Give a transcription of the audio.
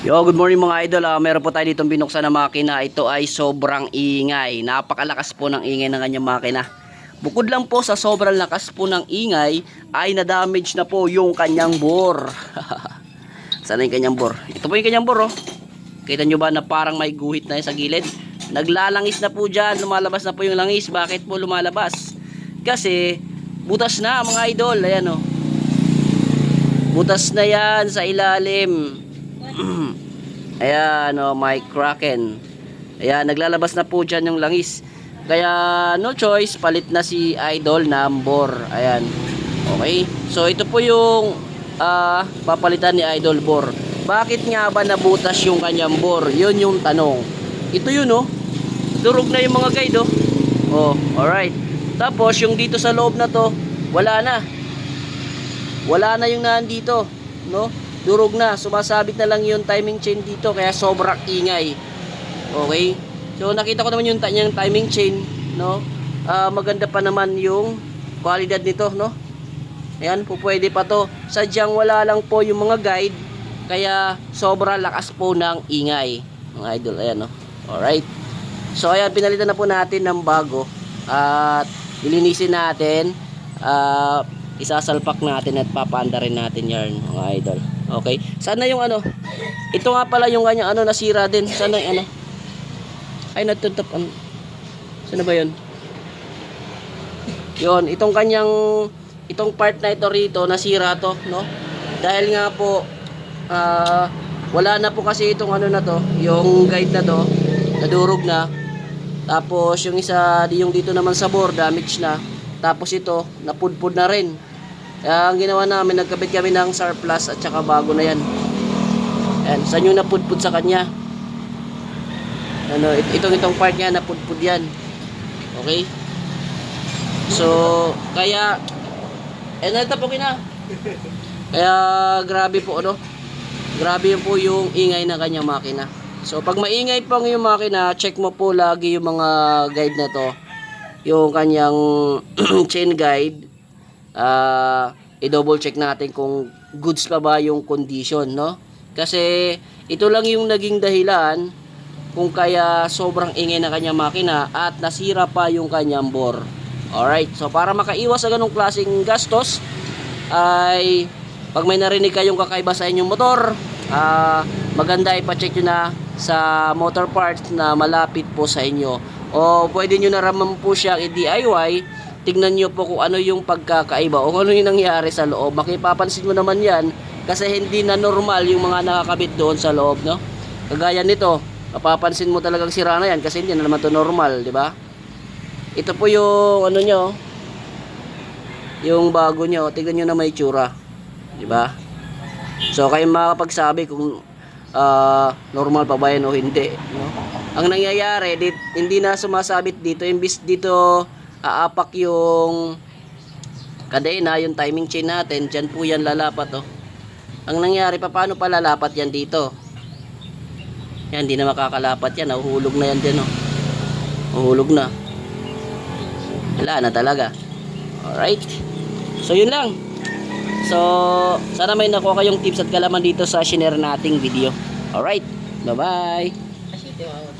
Yo, good morning mga idol. Ah, meron po tayo ditong binuksan na makina. Ito ay sobrang ingay. Napakalakas po ng ingay ng kanyang makina. Bukod lang po sa sobrang lakas po ng ingay, ay na-damage na po yung kanyang bore. Sana yung kanyang bore? Ito po yung kanyang bore, oh. Kita nyo ba na parang may guhit na sa gilid? Naglalangis na po dyan. Lumalabas na po yung langis. Bakit po lumalabas? Kasi, butas na mga idol. Ayan, oh. Butas na yan sa ilalim. Ayan, oh, my kraken. Ayan, naglalabas na po dyan yung langis. Kaya, no choice, palit na si Idol number. Ayan. Okay. So, ito po yung ah, papalitan ni Idol Bor. Bakit nga ba nabutas yung kanyang bor? Yun yung tanong. Ito yun, oh. Durog na yung mga guide, oh. Oh, alright. Tapos, yung dito sa loob na to, wala na. Wala na yung nandito, no? Durog na, sumasabit na lang yung timing chain dito kaya sobrang ingay. Okay? So nakita ko naman yung, yung timing chain, no? Ah, maganda pa naman yung qualidad nito, no? Ayan, po pa to. Sadyang wala lang po yung mga guide kaya sobra lakas po ng ingay. Mga idol, ayan, no? Alright. So ayan, pinalitan na po natin ng bago at ilinisin natin. Ah, isasalpak natin at papanda rin natin yan mga idol. Okay? Sana yung ano, ito nga pala yung kanyang ano nasira din. Sana yung ano. Ay natutop ano. Sana ba 'yon? Yon, itong kanyang itong part na ito rito nasira to, no? Dahil nga po ah, wala na po kasi itong ano na to, yung guide na to, nadurog na. Tapos yung isa, yung dito naman sa board, damage na. Tapos ito, napudpud na rin. Kaya ang ginawa namin, nagkabit kami ng surplus at saka bago na yan. Ayan, saan yung napudpud sa kanya? Ano, it- itong itong part niya, napudpud yan. Okay? So, kaya, eh, natapokin na. Kaya, grabe po, ano? Grabe po yung ingay ng kanyang makina. So, pag maingay po ang iyong makina, check mo po lagi yung mga guide na to. Yung kanyang chain guide. Ah, i-double check natin kung goods pa ba yung condition, no? Kasi, ito lang yung naging dahilan kung kaya sobrang ingay na kanyang makina at nasira pa yung kanyang bore. Alright, so para makaiwas sa ganong klaseng gastos, ay pag may narinig kayong kakaiba sa inyong motor, ah, maganda ipacheck nyo na sa motor parts na malapit po sa inyo. O pwede nyo naraman po siyang i-DIY, tignan nyo po kung ano yung pagkakaiba o ano yung nangyari sa loob. Makipapansin mo naman yan kasi hindi na normal yung mga nakakabit doon sa loob, no? Kagaya nito, mapapansin mo talagang sira na yan kasi hindi na naman to normal, di ba? Ito po yung ano nyo, yung bago nyo, tignan nyo na may tsura. Di ba? So, kayo makapagsabi kung ah, normal pa ba yan o hindi. No? Ang nangyayari, dit, hindi na sumasabit dito. Imbis dito aapak yung kadena, yung timing chain natin, dyan po yan lalapat. Oh. Ang nangyari, pa paano pa lalapat yan dito? Yan, hindi na makakalapat yan. Nahuhulog na yan din. Oh. Nahuhulog na. Wala na talaga. Alright. So, yun lang. So, sana may nakuha kayong tips at kalaman dito sa shinare nating video. Alright. Bye-bye.